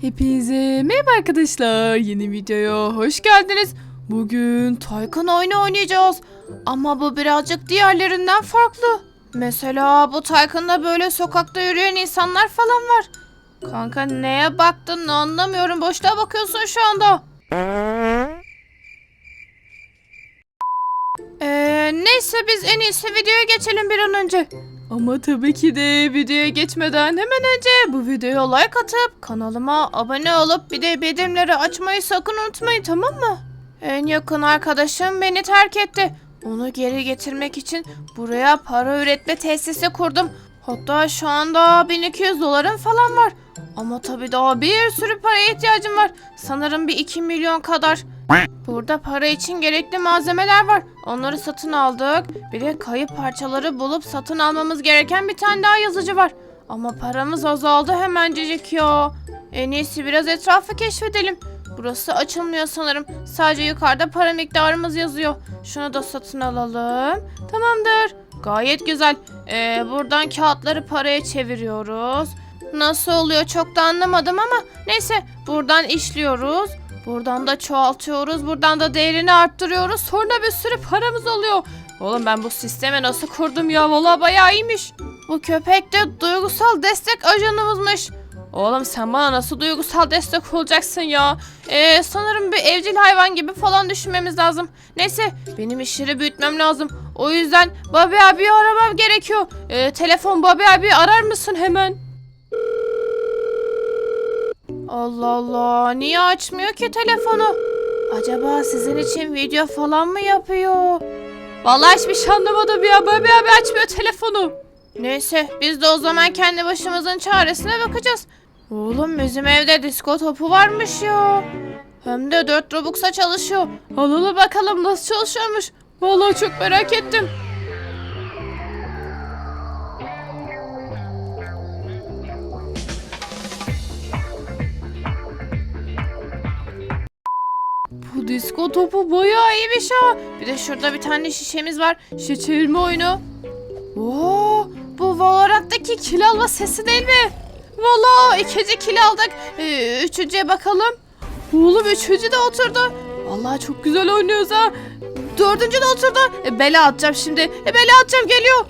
Hepinize merhaba arkadaşlar. Yeni videoya hoş geldiniz. Bugün Taycan oyunu oynayacağız. Ama bu birazcık diğerlerinden farklı. Mesela bu Taycan'da böyle sokakta yürüyen insanlar falan var. Kanka neye baktın anlamıyorum. Boşluğa bakıyorsun şu anda. Ee, neyse biz en iyisi videoya geçelim bir an önce. Ama tabii ki de videoya geçmeden hemen önce bu videoya like atıp kanalıma abone olup bir de bildirimleri açmayı sakın unutmayın tamam mı? En yakın arkadaşım beni terk etti. Onu geri getirmek için buraya para üretme tesisi kurdum. Hatta şu anda 1200 dolarım falan var. Ama tabii daha bir sürü paraya ihtiyacım var. Sanırım bir 2 milyon kadar. Burada para için gerekli malzemeler var. Onları satın aldık. Bir de kayıp parçaları bulup satın almamız gereken bir tane daha yazıcı var. Ama paramız azaldı hemencecik ya. En iyisi biraz etrafı keşfedelim. Burası açılmıyor sanırım. Sadece yukarıda para miktarımız yazıyor. Şunu da satın alalım. Tamamdır. Gayet güzel. Ee, buradan kağıtları paraya çeviriyoruz. Nasıl oluyor çok da anlamadım ama neyse buradan işliyoruz. Buradan da çoğaltıyoruz. Buradan da değerini arttırıyoruz. Sonra bir sürü paramız oluyor. Oğlum ben bu sistemi nasıl kurdum ya? Valla bayağı iyiymiş. Bu köpek de duygusal destek ajanımızmış. Oğlum sen bana nasıl duygusal destek olacaksın ya? Ee, sanırım bir evcil hayvan gibi falan düşünmemiz lazım. Neyse benim işleri büyütmem lazım. O yüzden Bobby abi aramam gerekiyor. Ee, telefon Bobby abi arar mısın hemen? Allah Allah niye açmıyor ki telefonu? Acaba sizin için video falan mı yapıyor? Vallahi hiçbir şey anlamadım ya. Bobby abi açmıyor telefonu. Neyse biz de o zaman kendi başımızın çaresine bakacağız. Oğlum bizim evde disko topu varmış ya. Hem de 4 Robux'a çalışıyor. Alalım bakalım nasıl çalışıyormuş. Vallahi çok merak ettim. Disko topu bayağı iyiymiş ha. Bir de şurada bir tane şişemiz var. Şişe çevirme oyunu. Oo, bu Valorant'taki kil alma sesi değil mi? Valla ikinci kil aldık. Ee, üçüncüye bakalım. Oğlum üçüncü de oturdu. Vallahi çok güzel oynuyoruz ha. Dördüncü de oturdu. E, bela atacağım şimdi. E, bela atacağım geliyor.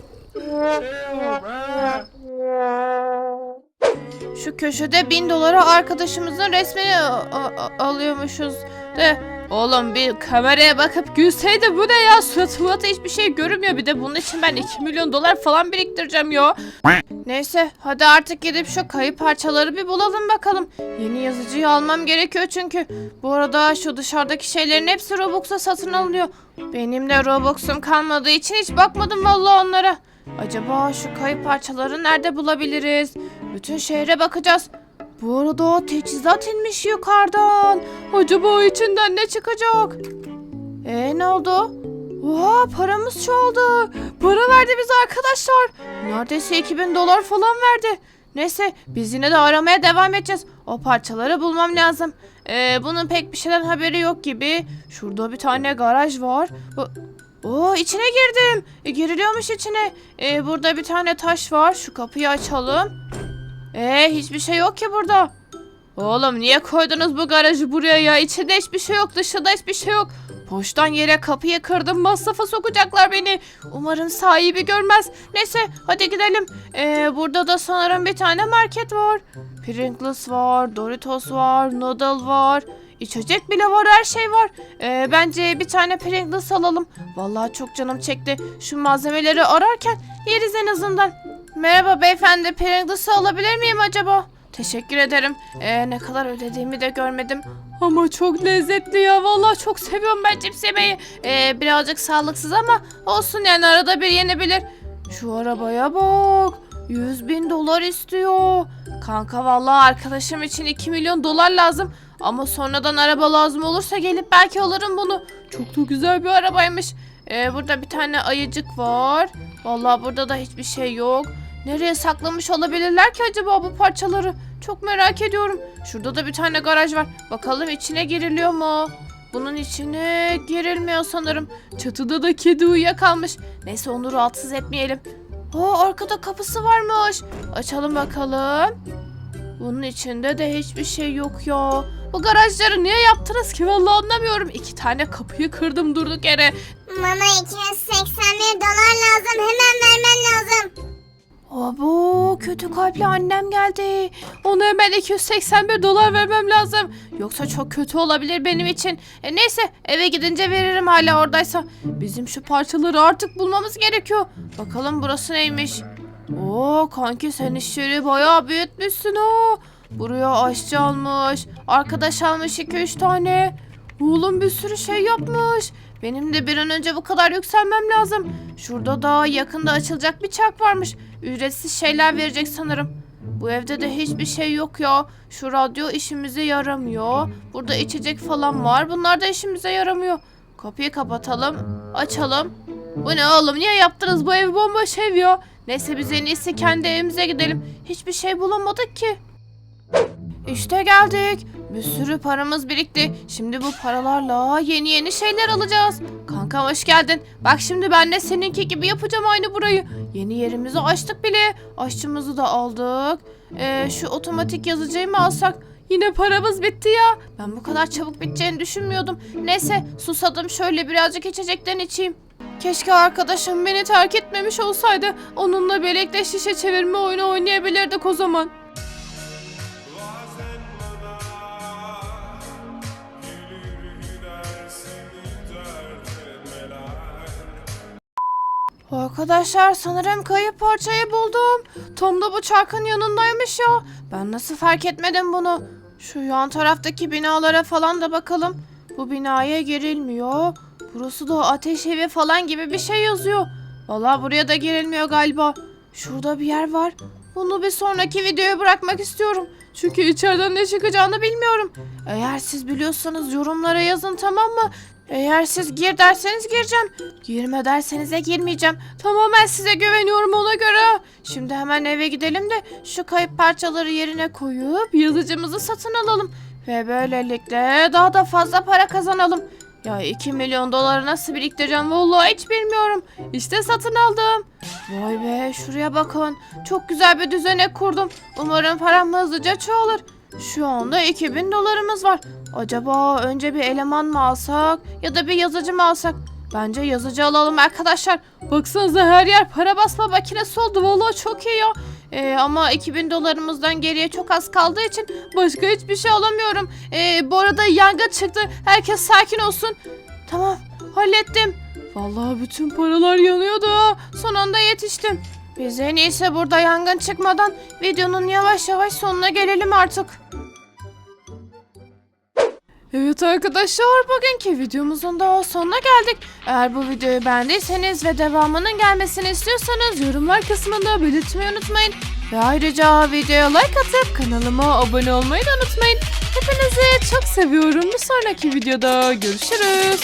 Şu köşede bin dolara arkadaşımızın resmini alıyormuşuz de. Oğlum bir kameraya bakıp gülseydi bu ne ya surat suratı hiçbir şey görünmüyor bir de bunun için ben 2 milyon dolar falan biriktireceğim ya. Neyse hadi artık gidip şu kayıp parçaları bir bulalım bakalım. Yeni yazıcıyı almam gerekiyor çünkü. Bu arada şu dışarıdaki şeylerin hepsi Robux'a satın alınıyor. Benim de Robux'um kalmadığı için hiç bakmadım vallahi onlara. Acaba şu kayıp parçaları nerede bulabiliriz? Bütün şehre bakacağız. Bu arada teçhizat inmiş yukarıdan. Acaba o içinden ne çıkacak? Ee ne oldu? Oha paramız çoğaldı. Para verdi bize arkadaşlar. Neredeyse 2000 dolar falan verdi. Neyse biz yine de aramaya devam edeceğiz. O parçaları bulmam lazım. Ee, bunun pek bir şeyden haberi yok gibi. Şurada bir tane garaj var. Bu... Oo içine girdim. E, giriliyormuş içine. E, burada bir tane taş var. Şu kapıyı açalım. Ee hiçbir şey yok ki burada. Oğlum niye koydunuz bu garajı buraya ya? İçinde hiçbir şey yok, dışında hiçbir şey yok. Boştan yere kapıyı kırdım, masrafa sokacaklar beni. Umarım sahibi görmez. Neyse hadi gidelim. Ee, burada da sanırım bir tane market var. Pringles var, Doritos var, noodle var. İçecek bile var, her şey var. Ee, bence bir tane Pringles alalım. Vallahi çok canım çekti. Şu malzemeleri ararken yeriz en azından. Merhaba beyefendi, Pringles'ı alabilir miyim acaba? Teşekkür ederim. Ee, ne kadar ödediğimi de görmedim. Ama çok lezzetli ya. Vallahi çok seviyorum ben cips yemeyi. Ee, birazcık sağlıksız ama olsun yani arada bir yenebilir. Şu arabaya bak. 100 bin dolar istiyor. Kanka vallahi arkadaşım için 2 milyon dolar lazım. Ama sonradan araba lazım olursa gelip belki alırım bunu. Çok da güzel bir arabaymış. Ee, burada bir tane ayıcık var. Vallahi burada da hiçbir şey yok. Nereye saklamış olabilirler ki acaba bu parçaları? Çok merak ediyorum. Şurada da bir tane garaj var. Bakalım içine giriliyor mu? Bunun içine girilmiyor sanırım. Çatıda da kedi uyuyakalmış. Neyse onu rahatsız etmeyelim. Aa arkada kapısı varmış. Açalım bakalım. Bunun içinde de hiçbir şey yok ya. Bu garajları niye yaptınız ki vallahi anlamıyorum. İki tane kapıyı kırdım durduk yere. Bana 281 dolar lazım. Hemen vermen lazım. Abo kötü kalpli annem geldi. Ona hemen 281 dolar vermem lazım. Yoksa çok kötü olabilir benim için. E neyse eve gidince veririm hala oradaysa. Bizim şu parçaları artık bulmamız gerekiyor. Bakalım burası neymiş. Oo kanki sen işleri bayağı büyütmüşsün o. Buraya aşçı almış. Arkadaş almış 2-3 tane. Oğlum bir sürü şey yapmış. Benim de bir an önce bu kadar yükselmem lazım. Şurada da yakında açılacak bir çark varmış. Ücretsiz şeyler verecek sanırım. Bu evde de hiçbir şey yok ya. Şu radyo işimize yaramıyor. Burada içecek falan var. Bunlar da işimize yaramıyor. Kapıyı kapatalım. Açalım. Bu ne oğlum? Niye yaptınız bu ev bomboş ev ya? Neyse biz en iyisi kendi evimize gidelim. Hiçbir şey bulamadık ki. İşte geldik. Bir sürü paramız birikti. Şimdi bu paralarla yeni yeni şeyler alacağız. Kanka hoş geldin. Bak şimdi ben de seninki gibi yapacağım aynı burayı. Yeni yerimizi açtık bile. Aşçımızı da aldık. Ee, şu otomatik yazıcıyı mı alsak? Yine paramız bitti ya. Ben bu kadar çabuk biteceğini düşünmüyordum. Neyse susadım şöyle birazcık içecekten içeyim. Keşke arkadaşım beni terk etmemiş olsaydı. Onunla birlikte şişe çevirme oyunu oynayabilirdik o zaman. Arkadaşlar sanırım kayıp parçayı buldum. Tom da bu çarkın yanındaymış ya. Ben nasıl fark etmedim bunu? Şu yan taraftaki binalara falan da bakalım. Bu binaya girilmiyor. Burası da ateş evi falan gibi bir şey yazıyor. Vallahi buraya da girilmiyor galiba. Şurada bir yer var. Bunu bir sonraki videoya bırakmak istiyorum. Çünkü içeriden ne çıkacağını bilmiyorum. Eğer siz biliyorsanız yorumlara yazın tamam mı? Eğer siz gir derseniz gireceğim. Girme derseniz de girmeyeceğim. Tamamen size güveniyorum ona göre. Şimdi hemen eve gidelim de şu kayıp parçaları yerine koyup yazıcımızı satın alalım. Ve böylelikle daha da fazla para kazanalım. Ya 2 milyon doları nasıl biriktireceğim vallahi hiç bilmiyorum. İşte satın aldım. Vay be şuraya bakın. Çok güzel bir düzenek kurdum. Umarım param hızlıca çoğalır. Şu anda 2000 dolarımız var. Acaba önce bir eleman mı alsak ya da bir yazıcı mı alsak? Bence yazıcı alalım arkadaşlar. Baksanıza her yer para basma makinesi oldu. Vallahi çok iyi ya. Ee, ama 2000 dolarımızdan geriye çok az kaldığı için başka hiçbir şey alamıyorum. Ee, bu arada yangın çıktı. Herkes sakin olsun. Tamam hallettim. Vallahi bütün paralar yanıyordu. Son anda yetiştim. Biz en iyisi burada yangın çıkmadan videonun yavaş yavaş sonuna gelelim artık. Evet arkadaşlar bugünkü videomuzun da sonuna geldik. Eğer bu videoyu beğendiyseniz ve devamının gelmesini istiyorsanız yorumlar kısmında belirtmeyi unutmayın. Ve ayrıca videoya like atıp kanalıma abone olmayı da unutmayın. Hepinizi çok seviyorum. Bir sonraki videoda görüşürüz.